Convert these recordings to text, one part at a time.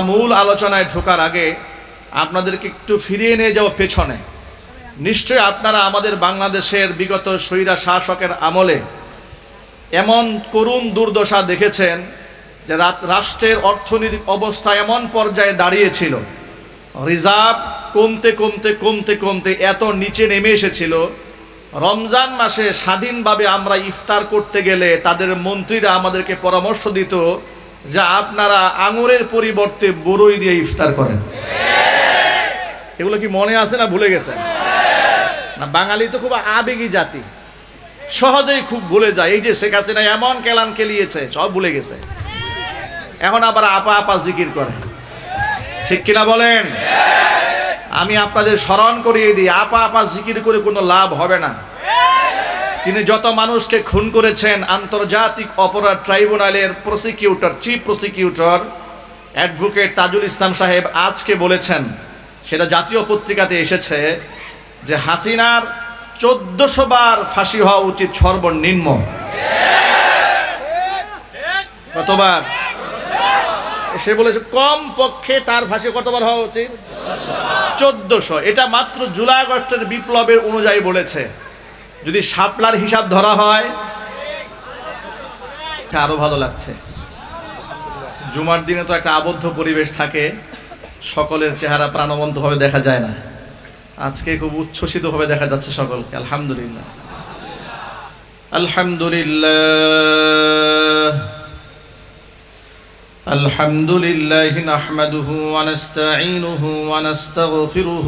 মূল আলোচনায় ঢোকার আগে আপনাদেরকে একটু ফিরিয়ে নিয়ে যাওয়া পেছনে। নিশ্চয়ই আপনারা আমাদের বাংলাদেশের বিগত স্বৈরা শাসকের আমলে এমন করুণ দুর্দশা দেখেছেন যে রাষ্ট্রের অর্থনৈতিক অবস্থা এমন পর্যায়ে দাঁড়িয়েছিল। রিজার্ভ কমতে কমতে কমতে কমতে এত নিচে নেমে এসেছিল। রমজান মাসে স্বাধীনভাবে আমরা ইফতার করতে গেলে তাদের মন্ত্রীরা আমাদেরকে পরামর্শ দিত যে আপনারা আঙুরের পরিবর্তে বড়ই দিয়ে ইফতার করেন। এগুলো কি মনে আছে না ভুলে গেছেন? না, বাঙালি তো খুব আবেগী জাতি। সহজেই খুব ভুলে যায়। এই যে শেখ হাসিনা এমন কেলান খেলিয়েছে, সব ভুলে গেছে। এখন আবার আপা আপা জিকির করে। ঠিক কিনা বলেন? আমি আপনাদের স্মরণ করিয়ে দিই, আপা আপা জিকির করে কোনো লাভ হবে না। তিনি যত মানুষকে খুন করেছেন, আন্তর্জাতিক অপরাধ ট্রাইব্যুনালের prosecutor chief prosecutor advocate Tajul Islam সাহেব আজকে বলেছেন, সেটা জাতীয় পত্রিকাতে এসেছে, যে হাসিনার চোদ্দশো বার ফাঁসি হওয়া উচিত সর্বনিম্ন। কতবার? সে বলেছে কম পক্ষে তার ফাঁসি কতবার হওয়া উচিত? চোদ্দশো। এটা মাত্র জুলাই আগস্টের বিপ্লবের অনুযায়ী বলেছে। যদি শাপলার হিসাব ধরা হয় এটা আরো ভালো লাগছে জুমার দিনে তো একটা আবদ্ধ পরিবেশ থাকে সকলের চেহারা প্রাণবন্তভাবে দেখা যায় না আজকে খুব উচ্ছ্বসিতভাবে দেখা যাচ্ছে সকলকে আলহামদুলিল্লাহ আলহামদুলিল্লাহ الحمد لله نحمده ونستعينه ونستغفره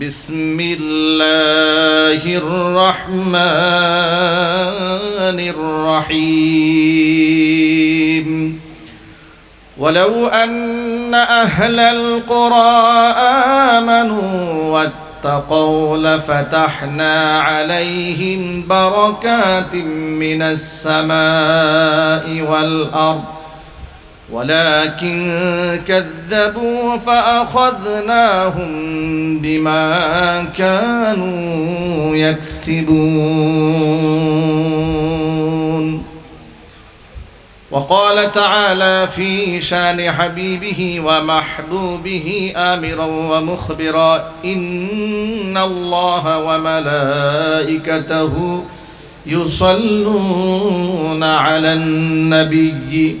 بسم الله الرحمن الرحيم. ولو أن أهل القرى آمنوا واتقوا لفتحنا عليهم بركات من السماء والأرض. ولكن كذبوا فأخذناهم بما كانوا يكسبون. وقال تعالى في شان حبيبه ومحبوبه آمرا ومخبرا إن الله وملائكته يصلون على النبي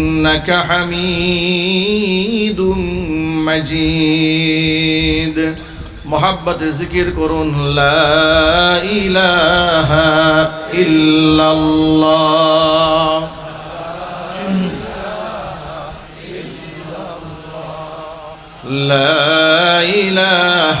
إنك حميد مجيد محبت ذكر করুন لا إله إلا الله لا إله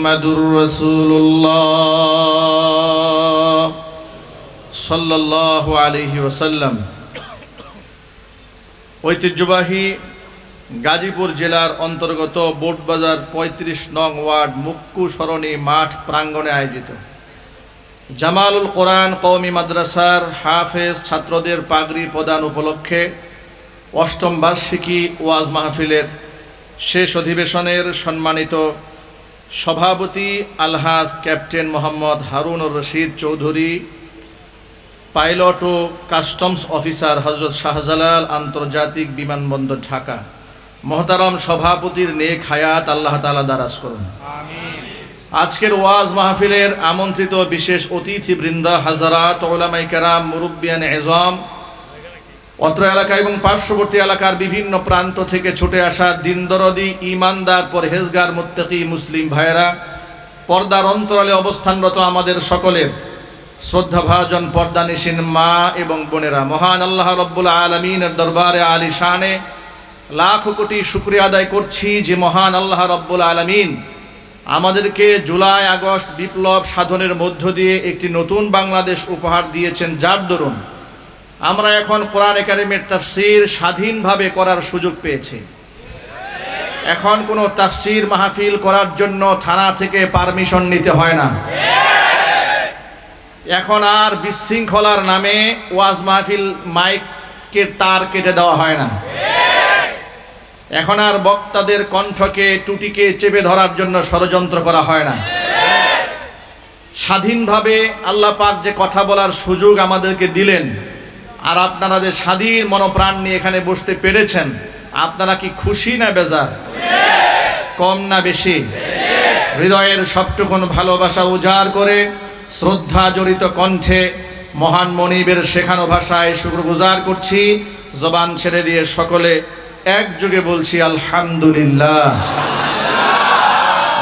মুহাম্মাদুর রসুল্লাহ আলহি ওসাল্লাম ঐতিহ্যবাহী গাজীপুর জেলার অন্তর্গত বোটবাজার ৩৫ নং ওয়ার্ড মুক্কু সরণী মাঠ প্রাঙ্গণে আয়োজিত। জামালুল কোরআন কৌমি মাদ্রাসার হাফেজ ছাত্রদের পাগড়ি প্রদান উপলক্ষে অষ্টম বার্ষিকী ওয়াজ মাহফিলের শেষ অধিবেশনের সম্মানিত সভাপতি আলহাজ ক্যাপ্টেন মোহাম্মদ হারুনুর রশিদ চৌধুরী পাইলট ও কাস্টমস অফিসার হজরত শাহজালাল আন্তর্জাতিক বিমানবন্দর ঢাকা। মহতারম সভাপতির নেক হায়াত আল্লাহ তালা দারাজ করুন। আজকের ওয়াজ মাহফিলের আমন্ত্রিত বিশেষ অতিথি বৃন্দা হাজারাত ওলামাই কেরাম মুরব্বিয়ান এজম অত্র এলাকা এবং পার্শ্ববর্তী এলাকার বিভিন্ন প্রান্ত থেকে ছুটে আসা দিনদরদি ইমানদার পরহেজগার মুত্তাকি মুসলিম ভাইয়েরা, পর্দার অন্তরালে অবস্থানরত আমাদের সকলের শ্রদ্ধাভাজন পর্দানিসীন মা এবং বোনেরা, মহান আল্লাহ রব্বুল আলমিনের দরবারে আলী শানে লাখ কোটি শুক্রিয়া আদায় করছি যে মহান আল্লাহ রব্বুল আলমিন আমাদেরকে জুলাই আগস্ট বিপ্লব সাধনের মধ্য দিয়ে একটি নতুন বাংলাদেশ উপহার দিয়েছেন। যার দরুন আমরা এখন কোরআন একাডেমির তাফসির স্বাধীনভাবে করার সুযোগ পেয়েছি। এখন কোনো তাফসির মাহফিল করার জন্য থানা থেকে পারমিশন নিতে হয় না। এখন আর বিশৃঙ্খলার নামে ওয়াজ মাহফিল মাইকের তার কেটে দেওয়া হয় না। এখন আর বক্তাদের কণ্ঠকে টুটিকে চেপে ধরার জন্য ষড়যন্ত্র করা হয় না। স্বাধীনভাবে আল্লাহ পাক যে কথা বলার সুযোগ আমাদেরকে দিলেন আর আপনারা যে স্বাধীন মনোপ্রাণ নিয়ে এখানে বসতে পেরেছেন, আপনারা কি খুশি না বেজার? কম না বেশি। হৃদয়ের সবটুকুন ভালোবাসা উজাড় করে শ্রদ্ধা জড়িত কণ্ঠে মহান মনিবের শেখানো ভাষায় শুক্রগুজার করছি। জবান ছেড়ে দিয়ে সকলে একযোগে বলছি, আলহামদুলিল্লাহ।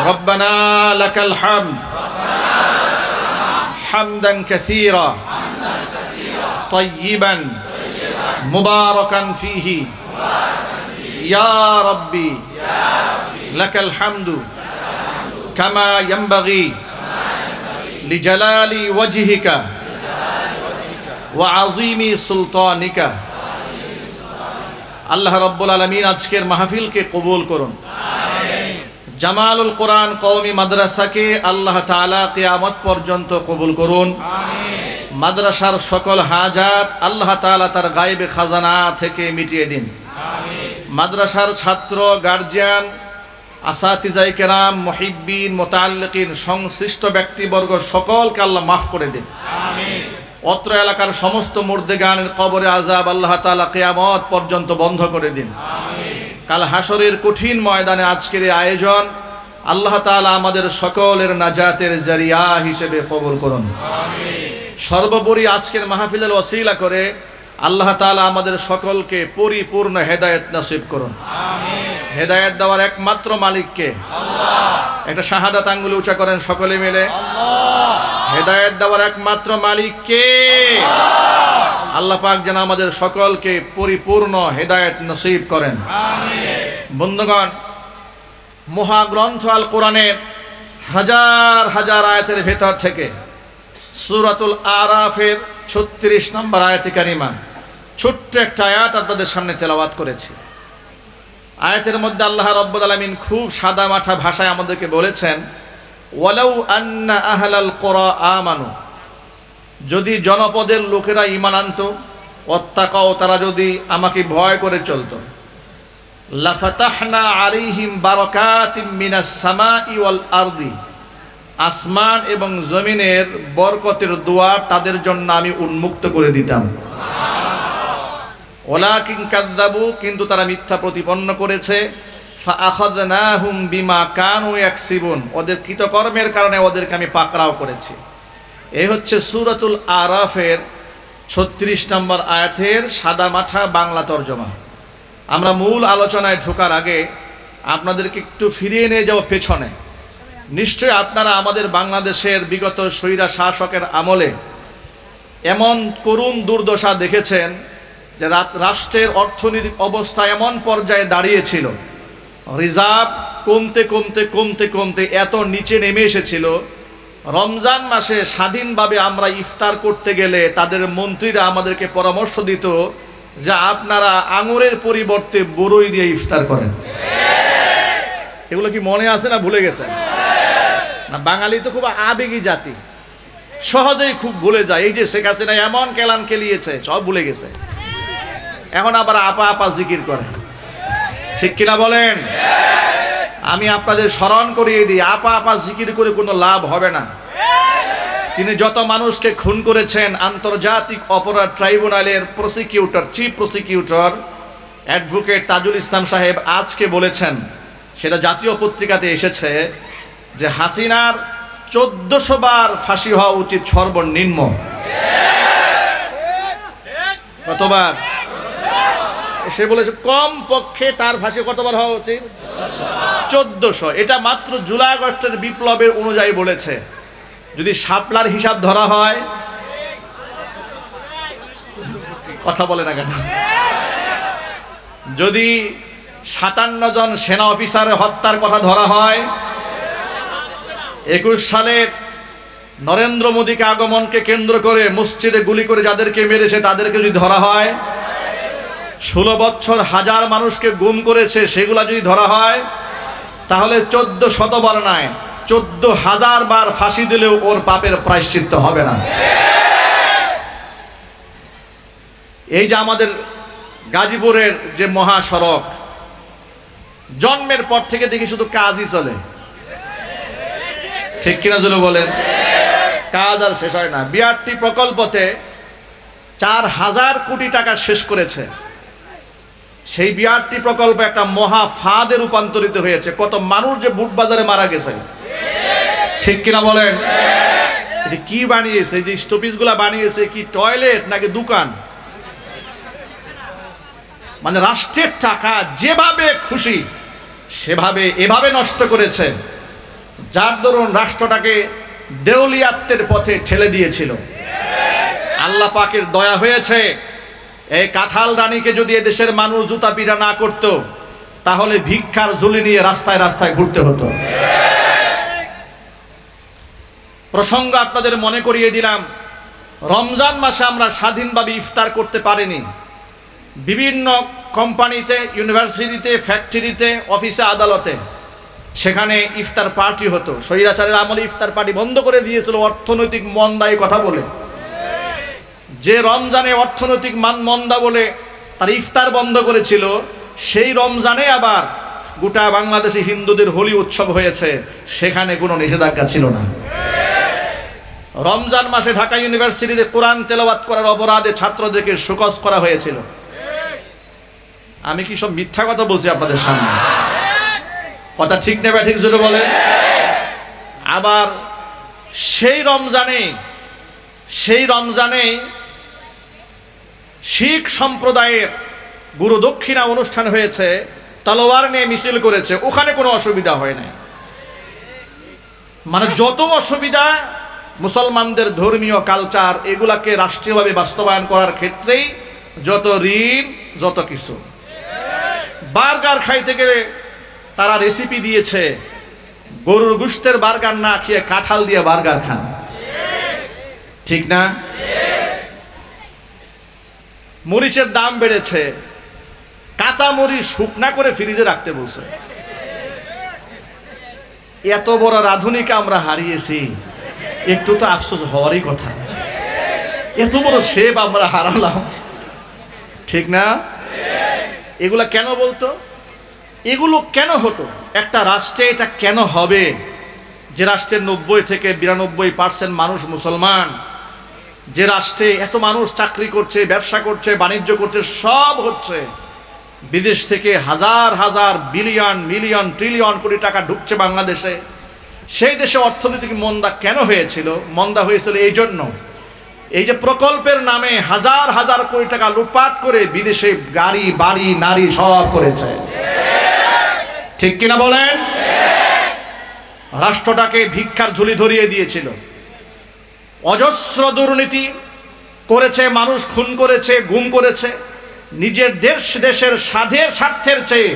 রব্বানা লাকাল হামদ। হামদান কাসীরা। طيبا مباركا فيه يا ربي لك الحمد كما ينبغي لجلال وجهك وعظيم سلطانك আল্লাহ রব্বুল আলমিন আজকের মাহফিলকে কবুল করুন জামালুল কোরআন কওমি মাদ্রাসাকে আল্লাহ তাআলা কিয়ামত পর্যন্ত কবুল করুন মাদ্রাসার সকল হাজাত আল্লাহ তাআলা তার গায়েবে খাজানা থেকে মিটিয়ে দিন। মাদ্রাসার ছাত্র গার্জিয়ান আসাতিজাই কেরাম মহিব্বিন মোতাল্লিকিন সংশ্লিষ্ট ব্যক্তিবর্গ সকলকে আল্লাহ মাফ করে দিন। অত্র এলাকার সমস্ত মুর্দেগানের কবরে আজাব আল্লাহ তালা কেয়ামত পর্যন্ত বন্ধ করে দিন। কাল হাসরের কঠিন ময়দানে আজকের এই আয়োজন আল্লাহ তালা আমাদের সকলের নাজাতের জারিয়া হিসেবে কবুল করুন। সর্বোপরি আজকের মাহফিলের ওসিলা করে আল্লাহ তালা আমাদের সকলকে পরিপূর্ণ হেদায়েত নসিব করুন। হেদায়েত দেওয়ার একমাত্র মালিককে একটা শাহাদাত আঙ্গুলি উঁচা করেন সকলে মিলে। হেদায়েত দেওয়ার একমাত্র মালিককে আল্লাহ। পাক যেন আমাদের সকলকে পরিপূর্ণ হেদায়েত নসিব করেন। বন্ধুগণ মহাগ্রন্থ আল কোরআনের হাজার হাজার আয়াতের ভেতর থেকে সুরাতুল আরাফের ছত্রিশ নম্বর আয়াতি কারিমা। ছোট্ট একটা আয়াত আপনাদের সামনে তেলাওয়াত করেছি। আয়াতের মধ্যে আল্লাহ রব্বুল আলমিন খুব সাদা মাঠা ভাষায় আমাদেরকে বলেছেন, ওয়ালাউ আন্না আহলাল কোরা আমানু। যদি জনপদের লোকেরা ইমান আনত অত্যাকাও তারা যদি আমাকে ভয় করে চলত। লাফাতাহনা আলিহিম বারকাতিম মিনাস সামা ওয়াল আরদি। আসমান এবং জমিনের বরকতের দুয়ার তাদের জন্য আমি উন্মুক্ত করে দিতাম। ওলাকিং কাদ্দাবু কিন্তু তারা মিথ্যা প্রতিপন্ন করেছে। ফাআখাযনাহুম বিমা কানু ইয়াকসিবুন, ওদের কৃতকর্মের কারণে ওদেরকে আমি পাকড়াও করেছি। এই হচ্ছে সূরাতুল আরাফের ছত্রিশ নম্বর আয়াতের সাদা মাঠা বাংলা তর্জমা। আমরা মূল আলোচনায় ঢোকার আগে আপনাদেরকে একটু ফিরিয়ে নিয়ে যাব পেছনে। নিশ্চয়ই আপনারা আমাদের বাংলাদেশের বিগত স্বৈরা শাসকের আমলে এমন করুণ দুর্দশা দেখেছেন যে রাষ্ট্রের অর্থনৈতিক অবস্থা এমন পর্যায়ে দাঁড়িয়েছিল। রিজার্ভ কমতে কমতে কমতে কমতে এত নিচে নেমে এসেছিল। রমজান মাসে স্বাধীনভাবে আমরা ইফতার করতে গেলে তাদের মন্ত্রীরা আমাদেরকে পরামর্শ দিত যে আপনারা আঙুরের পরিবর্তে বড়ই দিয়ে ইফতার করেন। এগুলো কি মনে আছে না ভুলে গেছেন? না, বাঙালি তো খুব আবেগী জাতি। সহজেই খুব ভুলে যায়। এই যে শেখ হাসিনা এমন কেলান খেলিয়েছে, সব ভুলে গেছে। এখন আবার আপা আপা জিকির করে। ঠিক কিনা বলেন? আমি আপনাদের স্মরণ করিয়ে দিই, আপা আপা জিকির করে কোনো লাভ হবে না। তিনি যত মানুষকে খুন করেছেন, আন্তর্জাতিক অপরাধ ট্রাইব্যুনালের prosecutor, chief prosecutor advocate Tajul Islam সাহেব আজকে বলেছেন, সেটা জাতীয় পত্রিকাতে এসেছে যে হাসিনার চোদ্দশো বার ফাঁসি হওয়া উচিত সর্বনিম্ন। কতবার? সে বলেছে কম পক্ষে তার ফাঁসি কতবার হওয়া উচিত? চোদ্দশো। এটা মাত্র জুলাই আগস্টের বিপ্লবের অনুযায়ী বলেছে। যদি শাপলার হিসাব ধরা হয়, কথা বলে না কেন? যদি সাতান্ন জন সেনা অফিসার হত্যার কথা ধরা হয় একুশ সালের নরেন্দ্র মোদীকে আগমনকে কেন্দ্র করে মসজিদে গুলি করে যাদেরকে মেরেছে তাদেরকে যদি ধরা হয়, ষোলো বছর হাজার মানুষকে গুম করেছে সেগুলা যদি ধরা হয়, তাহলে চোদ্দ শতবার নয়, চোদ্দ হাজার বার ফাঁসি দিলেও ওর পাপের প্রায়শ্চিত্ত হবে না। এই যে আমাদের গাজীপুরের যে মহাসড়ক, জন্মের পর থেকে দেখি শুধু কাজই চলে। ঠিক কিনা জন্য বলেন? কাজ আর শেষ হয় না। বিআরটি প্রকল্পতে চার হাজার কোটি টাকা শেষ করেছে। সেই বিআরটি প্রকল্প একটা মহা ফাঁদে রূপান্তরিত হয়েছে। কত মানুষ যে বুট বাজারে মারা গেছে। ঠিক কিনা বলেন? কি বানিয়েছে? যে স্টপিসগুলা বানিয়েছে, কি টয়লেট নাকি দোকান? মানে রাষ্ট্রের টাকা যেভাবে খুশি, সেভাবে, এভাবে নষ্ট করেছে। যার দরুন রাষ্ট্রটাকে দেউলিয়াত্বের পথে ঠেলে দিয়েছিল। আল্লাহ পাকের দয়া হয়েছে, এই কাঁঠাল রানীকে যদি এদেশের মানুষ জুতা পিটা না করত, তাহলে ভিক্ষার ঝুলি নিয়ে রাস্তায় রাস্তায় ঘুরতে হতো। প্রসঙ্গ আপনাদের মনে করিয়ে দিলাম, রমজান মাসে আমরা স্বাধীনভাবে ইফতার করতে পারিনি। বিভিন্ন কোম্পানিতে, ইউনিভার্সিটিতে, ফ্যাক্টরিতে, অফিসে, আদালতে। সেখানে ইফতার পার্টি হতো। স্বৈরাচারের আমলে ইফতার পার্টি বন্ধ করে দিয়েছিল অর্থনৈতিক মন্দায় কথা বলে। যে রমজানে অর্থনৈতিক মান মন্দা বলে তার ইফতার বন্ধ করেছিল, সেই রমজানে আবার গোটা বাংলাদেশে হিন্দুদের হোলি উৎসব হয়েছে। সেখানে কোনো নিষেধাজ্ঞা ছিল না। রমজান মাসে ঢাকা ইউনিভার্সিটিতে কোরআন তেলাওয়াত করার অপরাধে ছাত্রদেরকে শোকজ করা হয়েছিল। আমি কি সব মিথ্যা কথা বলছি আপনাদের সামনে? কথা ঠিক নেবে ঠিক জোরে বলে আবার সেই রমজানে সেই রমজানে শিখ সম্প্রদায়ের গুরু দক্ষিণা অনুষ্ঠান হয়েছে, তলোয়ার নিয়ে মিছিল করেছে, ওখানে কোনো অসুবিধা হয় না মানে যত অসুবিধা মুসলমানদের ধর্মীয় কালচার এগুলাকে রাষ্ট্রীয়ভাবে বাস্তবায়ন করার ক্ষেত্রেই যত ঋণ, যত কিছু। বার্গার খাইতে গেলে তারা রেসিপি দিয়েছে। গরুর গুস্তের বার্গার না খেয়ে কাঁঠাল দিয়ে বার্গার খান। ঠিক না? মরিচের দাম বেড়েছে। কাঁচা মরিচ শুকনা করে ফ্রিজে রাখতে বলছে। এত বড় রাধুনিকে আমরা হারিয়েছি। একটু তো আফসোস হওয়ারই কথা। এত বড় শেপ আমরা হারালাম। ঠিক না? এগুলা কেন বলতো? এগুলো কেন হতো? একটা রাষ্ট্রে এটা কেন হবে? যে রাষ্ট্রের নব্বই থেকে বিরানব্বই পার্সেন্ট মানুষ মুসলমান, যে রাষ্ট্রে এত মানুষ চাকরি করছে, ব্যবসা করছে, বাণিজ্য করছে, সব হচ্ছে বিদেশ থেকে হাজার হাজার বিলিয়ন, মিলিয়ন, ট্রিলিয়ন কোটি টাকা ঢুকছে বাংলাদেশে। সেই দেশে অর্থনৈতিক মন্দা কেন হয়েছিল? মন্দা হয়েছিল এই জন্য। এই যে প্রকল্পের নামে হাজার হাজার কোটি টাকা লুটপাট করে বিদেশে গাড়ি, বাড়ি, নারী সব করেছে। ঠিক কিনা বলেন? রাষ্ট্রটাকে ভিক্ষার ঝুলি ধরিয়ে দিয়েছিল। অজস্র দুর্নীতি করেছে, মানুষ খুন করেছে, গুম করেছে। নিজের দেশ, দেশের স্বাধের স্বার্থের চেয়ে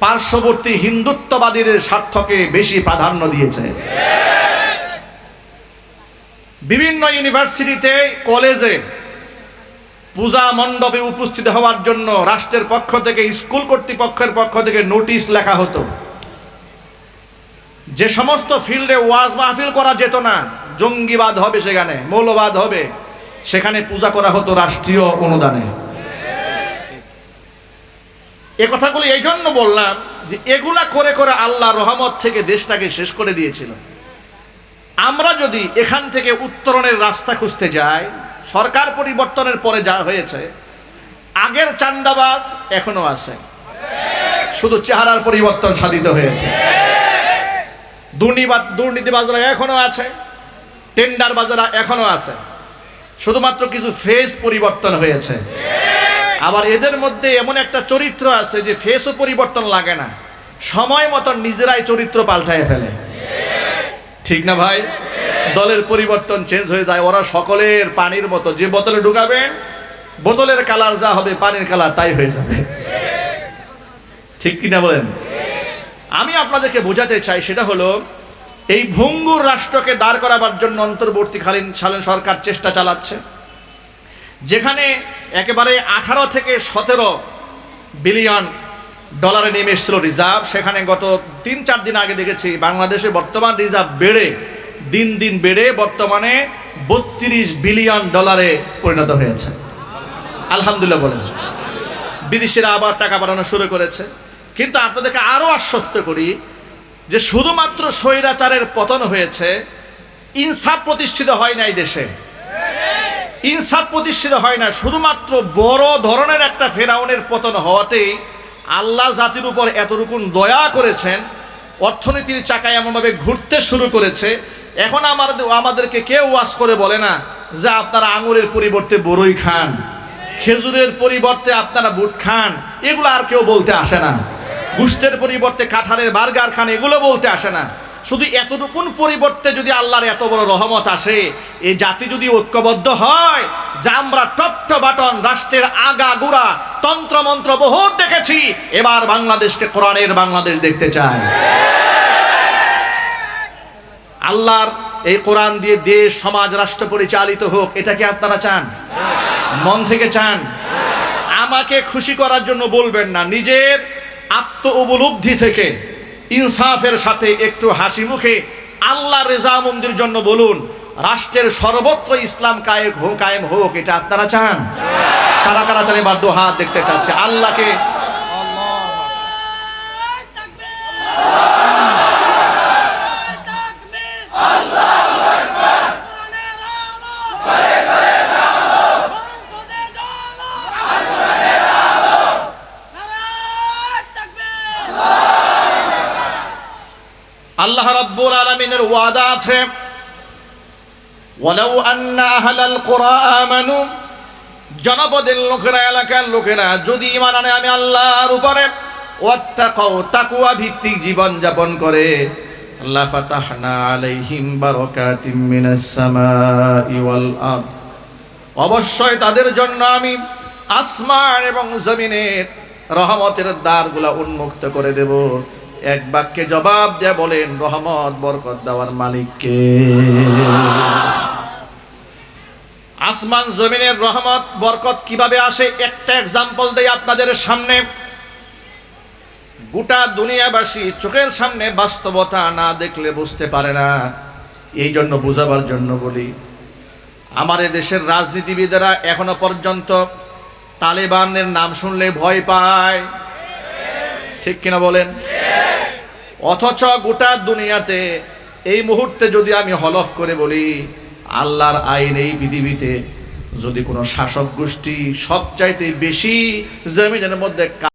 পার্শ্ববর্তী হিন্দুত্ববাদীর স্বার্থকে বেশি প্রাধান্য দিয়েছে। বিভিন্ন ইউনিভার্সিটিতে, কলেজে পূজা মণ্ডপে উপস্থিত হওয়ার জন্য রাষ্ট্রের পক্ষ থেকে, স্কুল কর্তৃপক্ষের পক্ষ থেকে নোটিশ লেখা হতো। যে সমস্ত ফিল্ডে ওয়াজ মাহফিল করা যেত না, জঙ্গিবাদ হবে সেখানে, মৌলবাদ হবে, সেখানে পূজা করা হতো রাষ্ট্রীয় অনুদানে। এ কথাগুলি এই জন্য বললাম যে এগুলা করে করে আল্লাহ রহমত থেকে দেশটাকে শেষ করে দিয়েছিল। আমরা যদি এখান থেকে উত্তরণের রাস্তা খুঁজতে যাই সরকার পরিবর্তনের পরে যা হয়েছে, আগের চান্দাবাজ এখনও আছে। শুধু চেহারার পরিবর্তন সাধিত হয়েছে। দুর্নীবাদ দুর্নীতিবাজরা এখনও আছে টেন্ডার বাজারা এখনও আছে। শুধুমাত্র কিছু ফেস পরিবর্তন হয়েছে। আবার এদের মধ্যে এমন একটা চরিত্র আছে যে ফেসও পরিবর্তন লাগে না। সময় মতো নিজেরাই চরিত্র পাল্টায় ফেলে। ঠিক না ভাই? দলের পরিবর্তন চেঞ্জ হয়ে যায়। ওরা সকলের পানির মতো। যে বোতলে ঢুকাবেন, বোতলের কালার যা হবে, পানির কালার তাই হয়ে যাবে। ঠিক কিনা বলেন? আমি আপনাদেরকে বোঝাতে চাই, সেটা হলো, এই ভঙ্গুর রাষ্ট্রকে দাঁড় করাবার জন্য অন্তর্বর্তীকালীন সরকার চেষ্টা চালাচ্ছে। যেখানে একেবারে আঠারো থেকে সতেরো বিলিয়ন ডলারে নেমে এসেছিল রিজার্ভ। সেখানে গত তিন, চার দিন আগে দেখেছি, বাংলাদেশে বর্তমান রিজার্ভ বেড়ে, দিন দিন বেড়ে বর্তমানে বত্রিশ বিলিয়ন ডলারে পরিণত হয়েছে। আলহামদুলিল্লাহ বলেন। বিদেশিরা আবার টাকা বাড়ানো শুরু করেছে। কিন্তু আপনাদেরকে আরও আশ্বস্ত করি যে শুধুমাত্র স্বৈরাচারের পতন হয়েছে, ইনসাফ প্রতিষ্ঠিত হয় না এই দেশে। ইনসাফ প্রতিষ্ঠিত হয় না শুধুমাত্র বড় ধরনের একটা ফেরাউনের পতন হওয়াতেই আল্লাহ জাতির উপর এতটুকুন দয়া করেছেন, অর্থনীতির চাকায় এমনভাবে ঘুরতে শুরু করেছে, এখন আমাদের আমাদেরকে কেউ ওয়াজ করে বলে না যে আপনারা আঙুরের পরিবর্তে বড়ই খান, খেজুরের পরিবর্তে আপনারা বুট খান, এগুলো আর কেউ বলতে আসে না। গুষ্টের পরিবর্তে কাঁঠালের বার্গার খান, এগুলো বলতে আসে না। শুধু এতটুকুন পরিবর্তে যদি আল্লাহর এত বড় রহমত আসে এই জাতি যদি ঐক্যবদ্ধ হয়, যা আমরা টপট বাটন, রাষ্ট্রের আগা গুড়া তন্ত্রমন্ত্র বহুত দেখেছি, এবার বাংলাদেশকে কোরআনের বাংলাদেশ দেখতে চাই। আল্লাহর এই কোরআন দিয়ে দেশ, সমাজ, রাষ্ট্র পরিচালিত হোক, এটা কি আপনারা চান? মন থেকে চান? আমাকে খুশি করার জন্য বলবেন না, নিজের আত্ম উপলব্ধি থেকে। ইনসাফের সাথে একটু হাসি মুখে আল্লাহ রেজা মন্দির জন্য বলুন, রাষ্ট্রের সর্বত্র ইসলাম কায়েম হোক, এটা আপনারা চান? তারা তারা তাহলে বা দু হাত দেখতে চাচ্ছে? আল্লাহকে আল্লাহ রাব্বুল আলামিনের ওয়াদা আছে, ওয়ালাউ আন্না আহলাল কুরা আমানু জনপদের লোকেরা, এলাকার লোকেরা, যদি ইমান আনে আমি আল্লাহর উপরে ওয়াত্তাকাও তাকওয়া ভিত্তিক জীবন যাপন করে আল্লাহ ফাতাহনা আলাইহিম বারাকাতিম মিনাস সামাই ওয়াল আরদ অবশ্যই তাদের জন্য আমি আসমান এবং জমিনের রহমতের দ্বারগুলা উন্মুক্ত করে দেব এক বাক্যে জবাব দেয়া বলেন, রহমত, বরকত দেওয়ার মালিককে। আসমান জমিনের রহমত, বরকত কীভাবে আসে? একটা এক্সাম্পল দেই আপনাদের সামনে। গোটা দুনিয়াবাসী চোখের সামনে বাস্তবতা না দেখলে বুঝতে পারে না। এই জন্য বোঝাবার জন্য বলি, আমার দেশের রাজনীতিবিদেরা এখনও পর্যন্ত তালেবানের নাম শুনলে ভয় পায়। ঠিক কিনা বলেন? অথচ গোটা দুনিয়াতে এই মুহূর্তে যদি আমি হলফ করে বলি, আল্লাহর আইন এই পৃথিবীতে যদি কোনো শাসক গোষ্ঠী সবচাইতে বেশি জমিনের মধ্যে